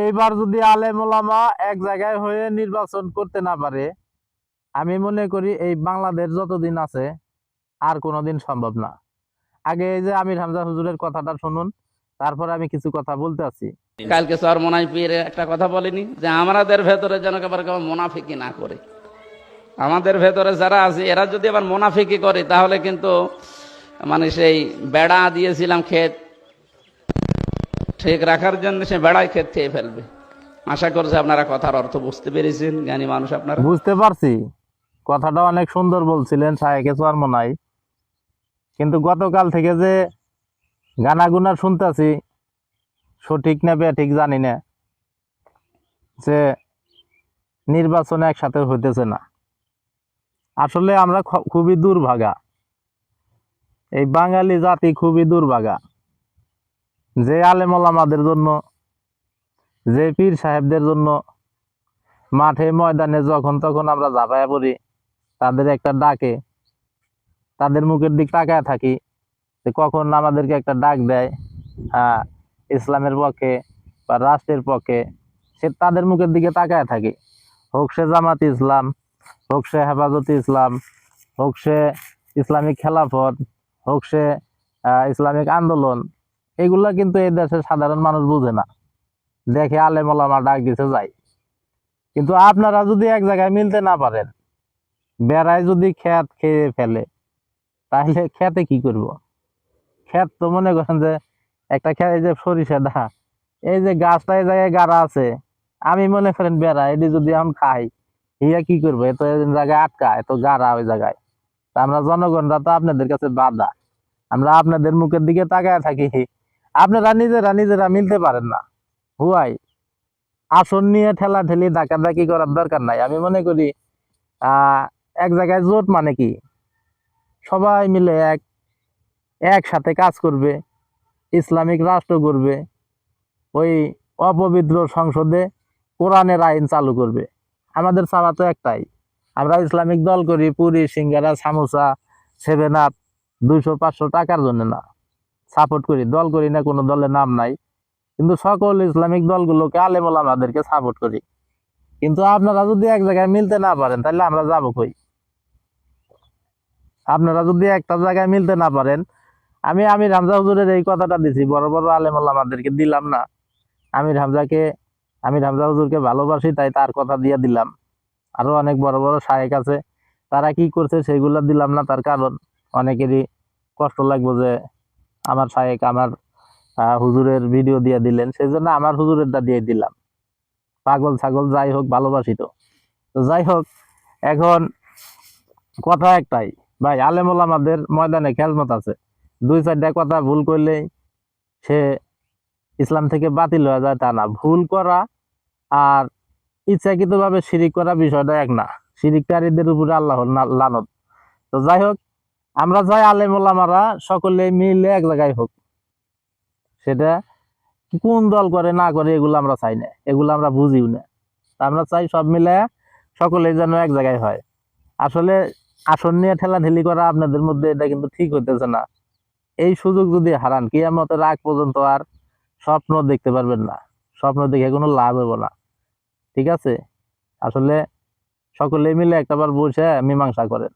এইবার যদি আলেম ওলামা এক জায়গায় হয়ে নির্বাচন করতে না পারে, আমি মনে করি এই বাংলাদেশ যতদিন আছে আর কোনোদিন সম্ভব না। আগে এই যে আমির হামজা হুজুরের কথাটা শুনুন, তারপরে আমি কিছু কথা বলতে আছি। কালকে স্যার মোনাই পীর একটা কথা বলিনি যে, আমাদের ভেতরে যেন আবার কেউ মোনাফিকি না করে। আমাদের ভেতরে যারা আছে, এরা যদি আবার মোনাফিকি করে, তাহলে কিন্তু মানে সেই বেড়া দিয়েছিলাম ক্ষেত ঠিক রাখার জন্য সে বেড়ায় ক্ষেত খেয়ে ফেলবে। আশা করছি আপনারা কথার অর্থ বুঝতে পেরেছেন, জ্ঞানী মানুষ আপনারা। বুঝতে পারছি। কথাটা অনেক সুন্দর বলছিলেন, সাহেকে চর্মনাই কিন্তু গতকাল থেকে যে গানাগুনা শুনতেছি, সঠিক না বে ঠিক জানি না, যে নির্বাচনে একসাথে হইতেছে না। আসলে আমরা খুবই দুর্ভাগা। এই বাঙালি জাতি খুবই দুর্ভাগা। যে আলেমল আমাদের জন্য, যে পীর সাহেবদের জন্য মাঠে ময়দানে যখন তখন আমরা ঝাঁপায়া পড়ি, তাদের একটা ডাকে, তাদের মুখের দিক তাকায় থাকি যে কখন আমাদেরকে একটা ডাক দেয় হ্যাঁ ইসলামের পক্ষে বা রাষ্ট্রের পক্ষে, সে তাদের মুখের দিকে তাকায় থাকি। হোক সে জামাত ইসলাম, হোক সে হেফাজত ইসলাম, হোক সে ইসলামিক খেলাফত, হোক সে ইসলামিক আন্দোলন এগুলা কিন্তু এই দেশের সাধারণ মানুষ বুঝে না। দেখে আলেম ওলামা ডাক দিতে যায় কিন্তু আপনারা যদি এক জায়গায় মিলতে না পারেন, বেড়ায় যদি খেত খেয়ে ফেলে, তাহলে খেতে কি করব? খেত তো মনে করেন যে একটা এই যে সরিষা ডা এই যে গাছটা এই জায়গায় গাড়া আছে, আমি মনে করেন বেড়া এটি যদি এখন খাই, ইয়া কি করব? এত জায়গায় আটকা এত গাড়া ওই জায়গায়। তা আমরা জনগণরা তো আপনাদের কাছে বাধা। আমরা আপনাদের মুখের দিকে তাকায় থাকি। আপনারা নিজেরা নিজেরা মিলতে পারেন না। হুয়াই, আসন নিয়ে ঠেলা ঠেলি ধাক্কাধাক্কি করার দরকার নাই। আমি মনে করি এক জায়গায় জোট মানে কি? সবাই মিলে এক, একসাথে কাজ করবে, ইসলামিক রাষ্ট্র করবে ওই অপবিত্র সংসদে কোরআনের আইন চালু করবে। আমাদের চাওয়া তো একটাই, আমরা ইসলামিক দল করি, পুরি, সিঙ্গারা, সামোসা, সেভেন আপ, দুইশো, পাঁচশো টাকার জন্য না। সাপোর্ট করি, দল করি না, কোনো দলের নাম নাই। কিন্তু সকল ইসলামিক দলগুলোকে আলেমল আমাদেরকে সাপোর্ট করি। কিন্তু আপনারা যদি এক জায়গায় মিলতে না পারেন, তাহলে আমরা যাব কই? আপনারা যদি একটা জায়গায় মিলতে না পারেন, আমি আমির হামজা হুজুরের এই কথাটা দিছি, বড় বড় আলেমল আমাদেরকে দিলাম না। আমির হামজাকে, আমির হামজা হুজুরকে ভালোবাসি, তাই তার কথা দিয়ে দিলাম। আরও অনেক বড় বড় শায়েক আছে, তারা কি করছে সেগুলো দিলাম না, তার কারণ অনেকেরই কষ্ট লাগবে যে আমার শায়েক আমার হুজুরের ভিডিও দিয়ে দিলেন সেই জন্য আমার হুজুরেরটা দিয়ে দিলাম। পাগল ছাগল যাই হোক, ভালোবাসি তো। যাই হোক, এখন কথা একটাই, ভাই আলেমুল আমাদের ময়দানে খেলমত আছে। দুই চারটা কথা ভুল করলেই সে ইসলাম থেকে বাতিল হয়ে যায় তা না। ভুল করা আর ইচ্ছাকৃতভাবে শিরিক করা বিষয়টা এক না। শিরিককারীদের উপরে আল্লাহর না- লানত। তো যাই হোক আমরা চাই আলেমুল্লামারা সকলে মিলে এক জায়গায় হোক। সেটা কোন দল করে, না করে, এগুলো আমরা চাই না। এগুলো আমরা বুঝিও না। আমরা চাই সব মিলে সকলে যেন এক জায়গায় হয়। আসলে আসন নিয়ে ঠেলাঠেলি করা আপনাদের মধ্যে এটা কিন্তু ঠিক হইতেছে না। এই সুযোগ যদি হারান, কিয়ামতের আগ পর্যন্ত আর স্বপ্ন দেখতে পারবেন না। স্বপ্ন দেখে কোনো লাভ হবে না। ঠিক আছে? আসলে সকলে মিলে একটাবার বসে মীমাংসা করেন।